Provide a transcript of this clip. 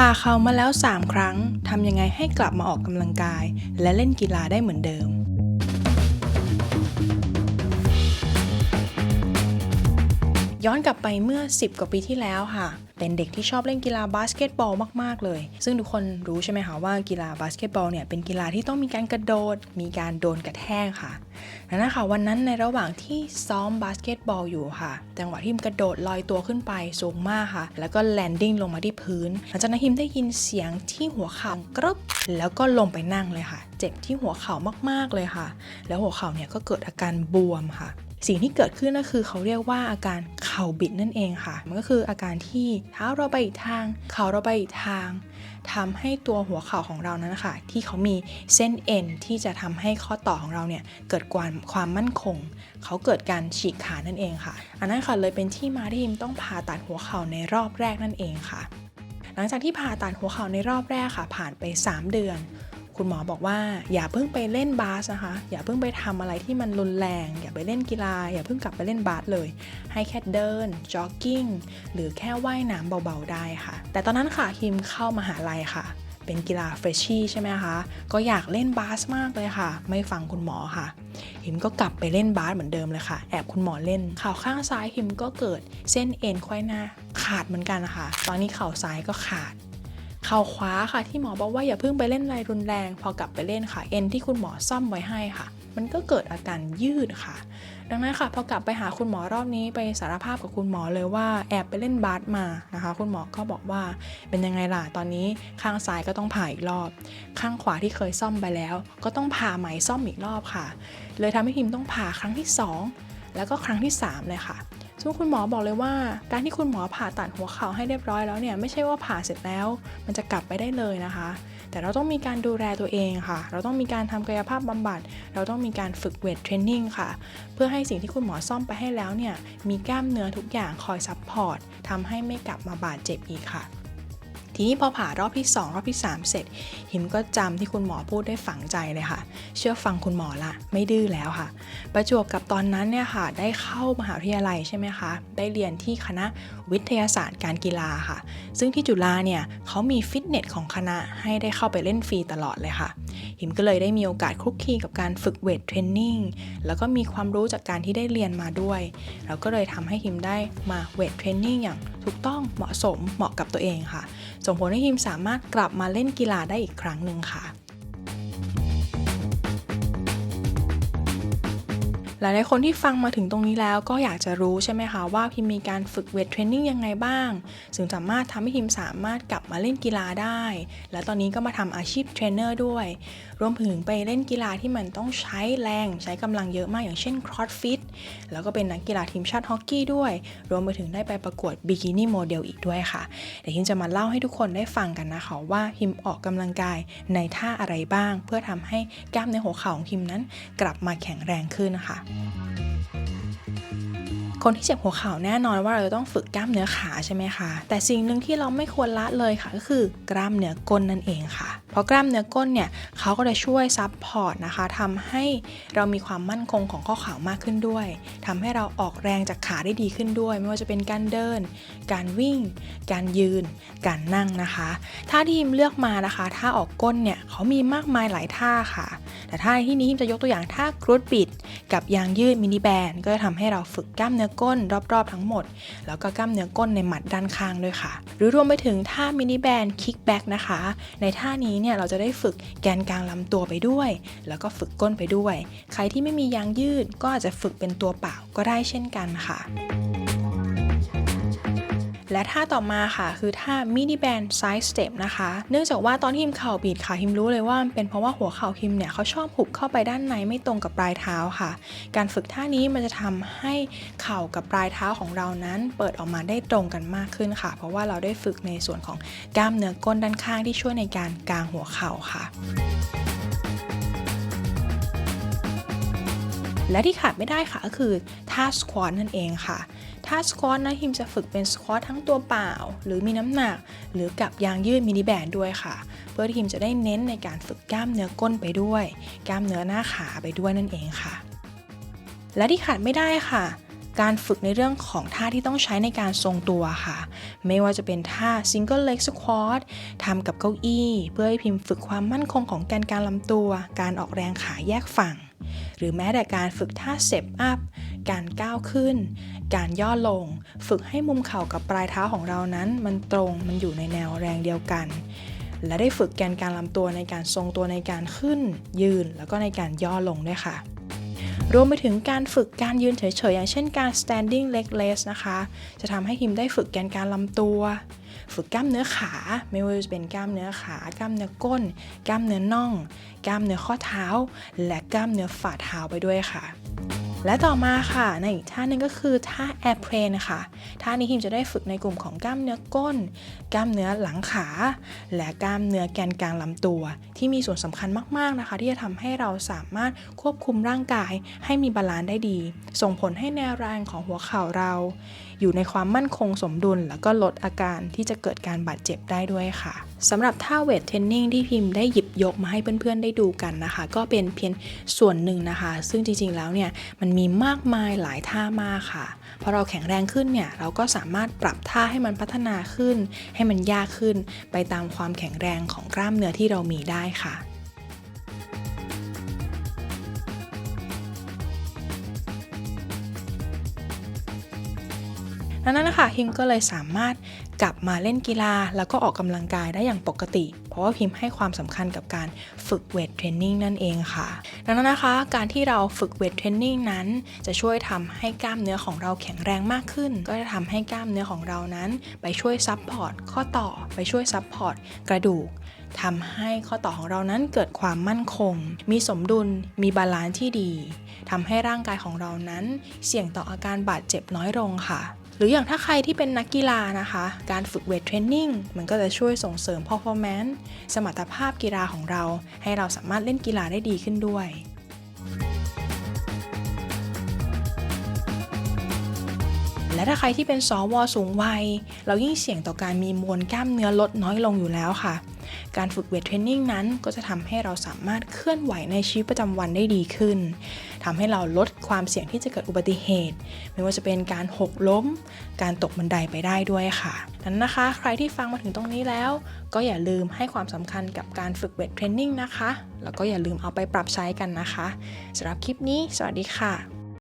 ผ่าเข่ามาแล้ว 3 ครั้งทำยังไงให้กลับมาออกกำลังกาย และเล่นกีฬาได้เหมือนเดิม ย้อนกลับไปเมื่อ 10 กว่าปีที่แล้วค่ะ เป็นเด็กที่ชอบเล่นกีฬาบาสเกตบอลมาก ๆ เลย ซึ่งทุกคนรู้ใช่ไหมคะว่ากีฬาบาสเกตบอลเนี่ยเป็นกีฬาที่ต้องมีการกระโดด มีการโดนกระแทกค่ะดังนั้นค่ะวันนั้นในระหว่างที่ซ้อมบาสเกตบอลอยู่ค่ะจังหวะที่มกระโดดลอยตัวขึ้นไปสูงมากค่ะ แล้วก็แลนดิ้งลงมาที่พื้นหลังจากนั้นฮิมได้ยินเสียงที่หัวเข่ากรึบแล้วก็ลงไปนั่งเลยค่ะ เจ็บที่หัวเข่ามากๆเลยค่ะ แล้วหัวเข่าเนี่ยก็เกิดอาการบวมค่ะ สิ่งที่เกิดขึ้นก็คือเขาเรียกว่าอาการเข่าบิดนั่นเองค่ะ มันก็คืออาการที่เท้าเราไปอีกทาง เข่าเราไปอีกทางทำให้ตัวหัวเข่าของเรานั้นนะคะที่เขามีเส้นเอ็นที่จะทำให้ข้อต่อของเราเนี่ยเกิดความความมั่นคง เขาเกิดการฉีกขาดนั่นเองค่ะ อันนั้นค่ะเลยเป็นที่มาที่ฮิมต้องผ่าตัดหัวเข่าในรอบแรกนั่นเองค่ะ หลังจากที่ผ่าตัดหัวเข่าในรอบแรกค่ะ ผ่านไป 3 เดือน คุณหมอบอกว่าอย่าเพิ่งไปเล่นบาสนะคะ อย่าเพิ่งไปทำอะไรที่มันรุนแรง อย่าไปเล่นกีฬา อย่าเพิ่งกลับไปเล่นบาสเลย ให้แค่เดินจ็อกกิ้งหรือแค่ว่ายน้ำเบาๆได้ค่ะ แต่ตอนนั้นค่ะฮิมเข้ามาหาลัยค่ะ เป็นกีฬาเฟรชชี่ใช่ไหมคะ ก็อยากเล่นบาสมากเลยค่ะ ไม่ฟังคุณหมอค่ะฮิมก็กลับไปเล่นบาสเหมือนเดิมเลยค่ะ แอบคุณหมอเล่น เข่าข้างซ้ายฮิมก็เกิดเส้นเอ็นไขว้หน้าขาดเหมือนกันนะคะ ตอนนี้เข่าซ้ายก็ขาด เข่าขวาค่ะที่หมอบอกว่าอย่าเพิ่งไปเล่นอะไรรุนแรง พอกลับไปเล่นค่ะเอ็นที่คุณหมอซ่อมไว้ให้ค่ะ มันก็เกิดอาการยืดค่ะ ดังนั้นค่ะพอกลับไปหาคุณหมอรอบนี้ไปสารภาพกับคุณหมอเลยว่าแอบไปเล่นบาสมานะคะ คุณหมอก็บอกว่าเป็นยังไงล่ะตอนนี้ข้างซ้ายก็ต้องผ่าอีกรอบ ข้างขวาที่เคยซ่อมไปแล้ว ก็ต้องผ่าใหม่ซ่อมอีกรอบค่ะ เลยทำให้พิมต้องผ่าครั้งที่ 2 แล้วก็ครั้งที่ 3 เลยค่ะ ซึ่งคุณหมอบอกเลยว่า การที่คุณหมอผ่าตัดหัวเข่าให้เรียบร้อยแล้วเนี่ยไม่ใช่ว่าผ่าเสร็จแล้ว มันจะกลับไปได้เลยนะคะ แต่เราต้องมีการดูแลตัวเองค่ะ เราต้องมีการทำกายภาพบำบัด เราต้องมีการฝึกเวทเทรนนิ่งค่ะ เพื่อให้สิ่งที่คุณหมอซ่อมไปให้แล้วเนี่ยมีกล้ามเนื้อทุกอย่างคอยซัพพอร์ตทำให้ไม่กลับมาบาดเจ็บอีกค่ะ ทีนี้พอผ่ารอบที่ 2 รอบที่ 3 เสร็จ หิมก็จำที่คุณหมอพูดได้ฝังใจเลยค่ะ เชื่อฟังคุณหมอละ ไม่ดื้อแล้วค่ะ ประจวบกับตอนนั้นเนี่ยค่ะ ได้เข้ามหาวิทยาลัยใช่ไหมคะ ได้เรียนที่คณะวิทยาศาสตร์การกีฬาค่ะ ซึ่งที่จุฬาเนี่ยเขามีฟิตเนสของคณะให้ได้เข้าไปเล่นฟรีตลอดเลยค่ะ หิมก็เลยได้มีโอกาสคลุกคลีกับการฝึกเวทเทรนนิ่งแล้วก็มีความรู้จากการที่ได้เรียนมาด้วยแล้วก็เลยทำให้หิมได้มาเวทเทรนนิ่งอย่างถูกต้องเหมาะสมเหมาะกับตัวเองค่ะส่งผลให้ทีมสามารถกลับมาเล่นกีฬาได้อีกครั้งหนึ่งค่ะ หลายๆคนที่ฟังมาถึงตรงนี้แล้วก็อยากจะรู้ใช่ไหมคะว่าพิมมีการฝึกเวทเทรนนิ่งยังไงบ้างถึงสามารถทำให้พิมสามารถกลับมาเล่นกีฬาได้ และตอนนี้ก็มาทำอาชีพเทรนเนอร์ด้วย รวมถึงไปเล่นกีฬาที่มันต้องใช้แรงใช้กำลังเยอะมากอย่างเช่นครอสฟิตแล้วก็เป็นนักกีฬาทีมชาติฮอกกี้ด้วย รวมไปถึงได้ไปประกวดบิกินี่โมเดลอีกด้วยค่ะ เดี๋ยวฮิมจะมาเล่าให้ทุกคนได้ฟังกันนะคะว่าฮิมออกกำลังกายในท่าอะไรบ้าง เพื่อทำให้กล้ามเนื้อหัวเข่าของฮิมนั้น กลับมาแข็งแรงขึ้นนะคะคนที่เจ็บหัวเข่าแน่นอนว่าเราจะต้องฝึกกล้ามเนื้อขาใช่ไหมคะ แต่สิ่งหนึ่งที่เราไม่ควรละเลยค่ะก็คือกล้ามเนื้อก้นนั่นเองค่ะ ราะกล้ามเนื้อก้นเนี่ยเขาก็จะช่วยซับพอร์ตนะคะทำให้เรามีความมั่นคงของข้อเข่ามากขึ้นด้วยทำให้เราออกแรงจากขาได้ดีขึ้นด้วย ไม่ว่าจะเป็นการเดิน การวิ่ง การยืน การนั่งนะคะท่าที่ฮิมเลือกมานะคะท่าออกก้นเนี่ยเขามีมากมายหลายท่าค่ะ แต่ท่าที่นี้ฮิมจะยกตัวอย่างท่ากรูดบิด กับยางยืดมินิแบนก็จะทำให้เราฝึกกล้ามเนื้อก้นรอบๆทั้งหมด แล้วก็กล้ามเนื้อก้นในหมัดด้านข้างด้วยค่ะ หรือรวมไปถึงท่ามินิแบนคิกแบ็กนะคะ ในท่านี้เนี่ยเราจะได้ฝึกแกนกลางลำตัวไปด้วย แล้วก็ฝึกก้นไปด้วย ใครที่ไม่มียางยืดก็อาจจะฝึกเป็นตัวเปล่าก็ได้เช่นกันค่ะ และท่าต่อมาค่ะ คือท่ามินิแบนไซส์สเต็ปนะคะ เนื่องจากว่าตอนที่ฮิมเข่าบีดค่ะฮิมรู้เลยว่ามันเป็นเพราะว่าหัวเข่าฮิมเนี่ยเขาชอบหุบเข้าไปด้านในไม่ตรงกับปลายเท้าค่ะ การฝึกท่านี้มันจะทำให้เข่ากับปลายเท้าของเรานั้น เปิดออกมาได้ตรงกันมากขึ้นค่ะ เพราะว่าเราได้ฝึกในส่วนของกล้ามเนื้อก้นด้านข้างที่ช่วยในการกางหัวเข่าค่ะและที่ขาดไม่ได้ค่ะก็คือท่าสควอตนั่นเองค่ะ ท่าสควอตนะฮิมจะฝึกเป็นสควอตทั้งตัวเปล่า หรือมีน้ำหนัก หรือกับยางยืดมินิแบนด้วยค่ะ เพื่อที่ฮิมจะได้เน้นในการฝึกกล้ามเนื้อก้นไปด้วย กล้ามเนื้อหน้าขาไปด้วยนั่นเองค่ะ และที่ขาดไม่ได้ค่ะการฝึกในเรื่องของท่าที่ต้องใช้ในการทรงตัวค่ะ ไม่ว่าจะเป็นท่า single leg squat ทำกับเก้าอี้ เพื่อให้พิมพ์ฝึกความมั่นคงของแกนการลำตัว การออกแรงขาแยกฝั่ง หรือแม้แต่การฝึกท่า step up การก้าวขึ้น การย่อลง ฝึกให้มุมเข่ากับปลายเท้าของเรานั้น มันตรง มันอยู่ในแนวแรงเดียวกัน และได้ฝึกแกนการลำตัวในการทรงตัวในการขึ้น ยืน แล้วก็ในการย่อลงด้วยค่ะรวมไปถึงการฝึกการยืนเฉยๆ อย่างเช่นการ standing leg raise นะคะ จะทำให้ฮิมได้ฝึกแกนการลำตัว ฝึกกล้ามเนื้อขา ไม่ว่าจะเป็นกล้ามเนื้อขา กล้ามเนื้อก้น กล้ามเนื้อน่อง กล้ามเนื้อข้อเท้า และกล้ามเนื้อฝ่าเท้าไปด้วยค่ะ และต่อมาค่ะในอีกท่าหนึงก็คือท่า airplane นะคะท่านี้ฮิมจะได้ฝึกในกลุ่มของกล้ามเนื้อก้น กล้ามเนื้อหลังขา และกล้ามเนื้อแกนกลางลำตัว ที่มีส่วนสำคัญมากๆนะคะ ที่จะทำให้เราสามารถควบคุมร่างกายให้มีบาลานซ์ได้ดี ส่งผลให้แนวแรงของหัวเข่าเรา อยู่ในความมั่นคงสมดุล แล้วก็ลดอาการที่จะเกิดการบาดเจ็บได้ด้วยค่ะสำหรับท่าเวทเทรนนิ่งที่พิมพ์ได้หยิบยกมาให้เพื่อนๆได้ดูกันนะคะ ก็เป็นเพียงส่วนหนึ่งนะคะ ซึ่งจริงๆแล้วเนี่ยมันมีมากมายหลายท่ามากค่ะ พอเราแข็งแรงขึ้นเนี่ยเราก็สามารถปรับท่าให้มันพัฒนาขึ้น ให้มันยากขึ้น ไปตามความแข็งแรงของกล้ามเนื้อที่เรามีได้ค่ะ ดังนั้นนะคะพิมก็เลยสามารถกลับมาเล่นกีฬา แล้วก็ออกกำลังกายได้อย่างปกติ เพราะว่าพิมให้ความสำคัญกับการฝึกเวทเทรนนิ่งนั่นเองค่ะ ดังนั้นนะคะ การที่เราฝึกเวทเทรนนิ่งนั้น จะช่วยทำให้กล้ามเนื้อของเราแข็งแรงมากขึ้น ก็จะทำให้กล้ามเนื้อของเรานั้น ไปช่วยซับพอร์ตข้อต่อไปช่วยซับพอร์ตกระดูกทำให้ข้อต่อของเรานั้นเกิดความมั่นคง มีสมดุล มีบาลานซ์ที่ดี ทำให้ร่างกายของเรานั้น เสี่ยงต่ออาการบาดเจ็บน้อยลงค่ะ หรืออย่างถ้าใครที่เป็นนักกีฬานะคะ การฝึกเวทเทรนนิ่งมันก็จะช่วยส่งเสริม performance สมรรถภาพกีฬาของเรา ให้เราสามารถเล่นกีฬาได้ดีขึ้นด้วยและถ้าใครที่เป็นสวสูงวัย เรายิ่งเสี่ยงต่อการมีมวลกล้ามเนื้อลดน้อยลงอยู่แล้วค่ะ การฝึกเวทเทรนนิ่งนั้นก็จะทำให้เราสามารถเคลื่อนไหวในชีวิตประจำวันได้ดีขึ้น ทำให้เราลดความเสี่ยงที่จะเกิดอุบัติเหตุ ไม่ว่าจะเป็นการหกล้ม การตกบันไดไปได้ด้วยค่ะนั้นนะคะ ใครที่ฟังมาถึงตรงนี้แล้ว ก็อย่าลืมให้ความสำคัญกับการฝึกเวทเทรนนิ่งนะคะ แล้วก็อย่าลืมเอาไปปรับใช้กันนะคะสำหรับคลิปนี้ สวัสดีค่ะ